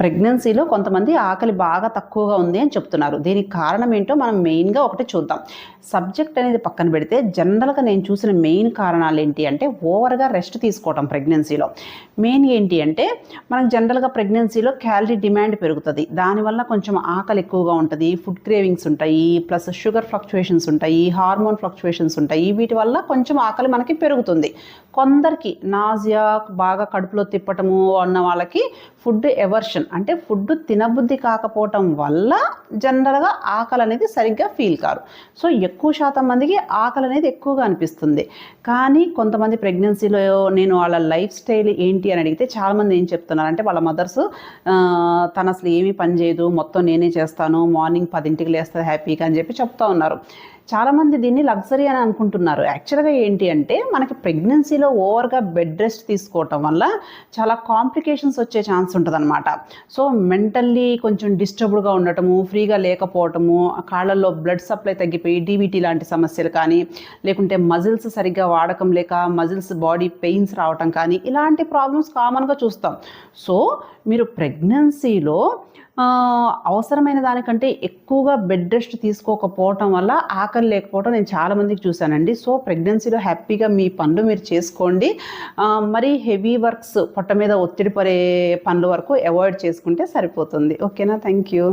ప్రెగ్నెన్సీలో కొంతమంది ఆకలి బాగా తక్కువగా ఉంది అని చెప్తున్నారు. దీనికి కారణం ఏంటో మనం మెయిన్గా ఒకటి చూద్దాం. సబ్జెక్ట్ అనేది పక్కన పెడితే జనరల్గా నేను చూసిన మెయిన్ కారణాలు ఏంటి అంటే ఓవర్గా రెస్ట్ తీసుకోవటం ప్రెగ్నెన్సీలో. మెయిన్ ఏంటి అంటే మనకు జనరల్గా ప్రెగ్నెన్సీలో క్యాలరీ డిమాండ్ పెరుగుతుంది. దానివల్ల కొంచెం ఆకలి ఎక్కువగా ఉంటుంది. ఫుడ్ క్రేవింగ్స్ ఉంటాయి ప్లస్ షుగర్ ఫ్లక్చువేషన్స్ ఉంటాయి హార్మోన్ ఫ్లక్చువేషన్స్ ఉంటాయి. వీటి వల్ల కొంచెం ఆకలి మనకి పెరుగుతుంది. కొందరికి నాజియా బాగా కడుపులో తిప్పటము అన్న వాళ్ళకి ఫుడ్ ఎవర్షన్ అంటే ఫుడ్ తినబుద్ధి కాకపోవటం వల్ల జనరల్గా ఆకలి అనేది సరిగ్గా ఫీల్ కారు. సో ఎక్కువ శాతం మందికి ఆకలి అనేది ఎక్కువగా అనిపిస్తుంది. కానీ కొంతమంది ప్రెగ్నెన్సీలో నేను వాళ్ళ లైఫ్ స్టైల్ ఏంటి అని అడిగితే చాలామంది ఏం చెప్తున్నారు? అంటే వాళ్ళ మదర్స్ తన అసలు ఏమీ పని చేయదు మొత్తం నేనే చేస్తాను మార్నింగ్ పదింటికి లేస్తే హ్యాపీగా అని చెప్పి చెప్తా ఉన్నారు. చాలామంది దీన్ని లగ్జరీ అని అనుకుంటున్నారు. యాక్చువల్గా ఏంటి అంటే మనకి ప్రెగ్నెన్సీలో ఓవర్గా బెడ్ రెస్ట్ తీసుకోవటం వల్ల చాలా కాంప్లికేషన్స్ వచ్చే ఛాన్స్ ఉంటుందన్నమాట. సో మెంటల్లీ కొంచెం డిస్టర్బ్డ్గా ఉండటము ఫ్రీగా లేకపోవటము కాళ్ళల్లో బ్లడ్ సప్లై తగ్గిపోయి డీబీటీ లాంటి సమస్యలు కానీ లేకుంటే మజిల్స్ సరిగ్గా వాడకం లేక మజిల్స్ బాడీ పెయిన్స్ రావటం కానీ ఇలాంటి ప్రాబ్లమ్స్ కామన్గా చూస్తాం. సో మీరు ప్రెగ్నెన్సీలో అవసరమైన దానికంటే ఎక్కువగా బెడ్ రెస్ట్ తీసుకోకపోవటం వల్ల ఆకలి లేకపోవటం నేను చాలామందికి చూశానండి. సో ప్రెగ్నెన్సీలో హ్యాపీగా మీ పనులు మీరు చేసుకోండి. మరి హెవీ వర్క్స్ పొట్ట మీద ఒత్తిడి పడే పనుల వరకు అవాయిడ్ చేసుకుంటే సరిపోతుంది. ఓకేనా? Thank you.